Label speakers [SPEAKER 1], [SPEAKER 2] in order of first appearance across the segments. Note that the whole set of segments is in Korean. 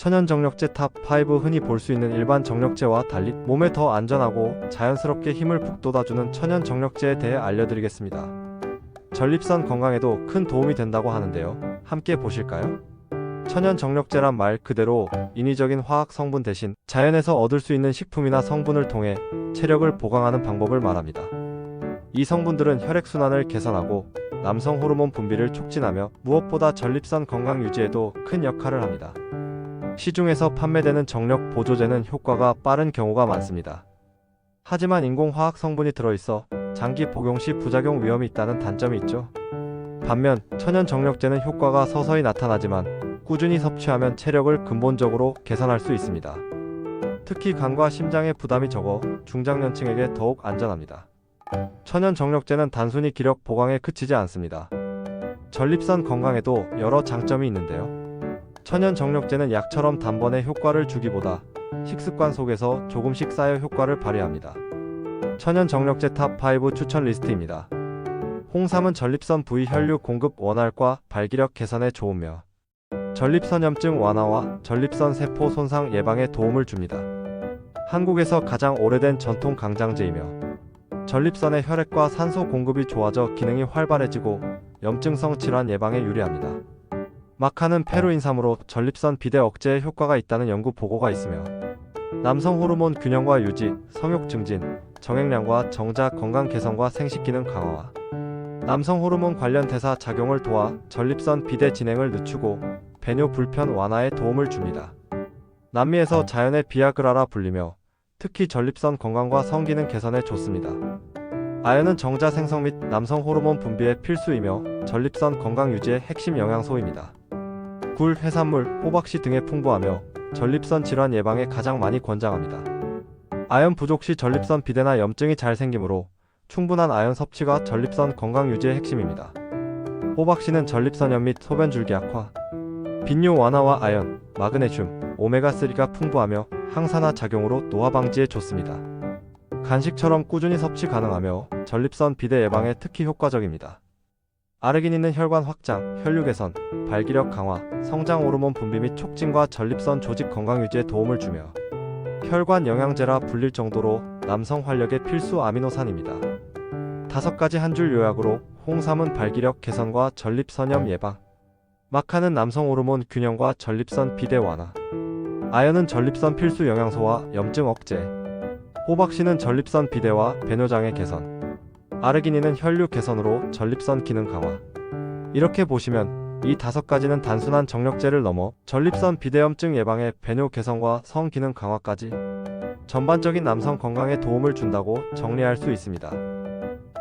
[SPEAKER 1] 천연 정력제 탑5 흔히 볼 수 있는 일반 정력제와 달리 몸에 더 안전하고 자연스럽게 힘을 북돋아주는 천연 정력제에 대해 알려드리겠습니다. 전립선 건강에도 큰 도움이 된다고 하는데요. 함께 보실까요? 천연 정력제란 말 그대로 인위적인 화학 성분 대신 자연에서 얻을 수 있는 식품이나 성분을 통해 체력을 보강하는 방법을 말합니다. 이 성분들은 혈액순환을 개선하고 남성 호르몬 분비를 촉진하며 무엇보다 전립선 건강 유지에도 큰 역할을 합니다. 시중에서 판매되는 정력 보조제는 효과가 빠른 경우가 많습니다. 하지만 인공화학 성분이 들어있어 장기 복용 시 부작용 위험이 있다는 단점이 있죠. 반면 천연 정력제는 효과가 서서히 나타나지만 꾸준히 섭취하면 체력을 근본적으로 개선할 수 있습니다. 특히 간과 심장의 부담이 적어 중장년층에게 더욱 안전합니다. 천연 정력제는 단순히 기력 보강에 그치지 않습니다. 전립선 건강에도 여러 장점이 있는데요. 천연 정력제는 약처럼 단번에 효과를 주기보다 식습관 속에서 조금씩 쌓여 효과를 발휘합니다. 천연 정력제 탑5 추천 리스트입니다. 홍삼은 전립선 부위 혈류 공급 원활과 발기력 개선에 좋으며 전립선염증 완화와 전립선 세포 손상 예방에 도움을 줍니다. 한국에서 가장 오래된 전통 강장제이며 전립선의 혈액과 산소 공급이 좋아져 기능이 활발해지고 염증성 질환 예방에 유리합니다. 마카는 페루인삼으로 전립선 비대 억제에 효과가 있다는 연구 보고가 있으며 남성 호르몬 균형과 유지, 성욕 증진, 정액량과 정자 건강 개선과 생식 기능 강화와 남성 호르몬 관련 대사 작용을 도와 전립선 비대 진행을 늦추고 배뇨 불편 완화에 도움을 줍니다. 남미에서 자연의 비아그라라 불리며 특히 전립선 건강과 성기능 개선에 좋습니다. 아연은 정자 생성 및 남성 호르몬 분비에 필수이며 전립선 건강 유지의 핵심 영양소입니다. 굴, 해산물, 호박씨 등에 풍부하며 전립선 질환 예방에 가장 많이 권장합니다. 아연 부족 시 전립선 비대나 염증이 잘 생기므로 충분한 아연 섭취가 전립선 건강 유지의 핵심입니다. 호박씨는 전립선염 및 소변 줄기 약화, 빈뇨 완화와 아연, 마그네슘, 오메가3가 풍부하며 항산화 작용으로 노화 방지에 좋습니다. 간식처럼 꾸준히 섭취 가능하며 전립선 비대 예방에 특히 효과적입니다. 아르기닌은 혈관 확장, 혈류 개선, 발기력 강화, 성장 호르몬 분비 및 촉진과 전립선 조직 건강 유지에 도움을 주며 혈관 영양제라 불릴 정도로 남성 활력의 필수 아미노산입니다. 다섯 가지 한 줄 요약으로 홍삼은 발기력 개선과 전립선염 예방, 마카는 남성 호르몬 균형과 전립선 비대 완화, 아연은 전립선 필수 영양소와 염증 억제, 호박씨는 전립선 비대와 배뇨장애 개선, 아르기닌은 혈류 개선으로 전립선 기능 강화. 이렇게 보시면 이 다섯 가지는 단순한 정력제를 넘어 전립선 비대염증 예방에 배뇨 개선과 성 기능 강화까지 전반적인 남성 건강에 도움을 준다고 정리할 수 있습니다.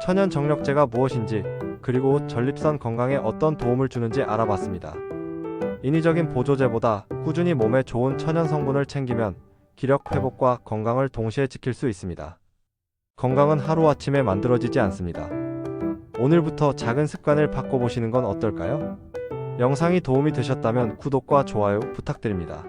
[SPEAKER 1] 천연 정력제가 무엇인지 그리고 전립선 건강에 어떤 도움을 주는지 알아봤습니다. 인위적인 보조제보다 꾸준히 몸에 좋은 천연 성분을 챙기면 기력 회복과 건강을 동시에 지킬 수 있습니다. 건강은 하루아침에 만들어지지 않습니다. 오늘부터 작은 습관을 바꿔보시는 건 어떨까요? 영상이 도움이 되셨다면 구독과 좋아요 부탁드립니다.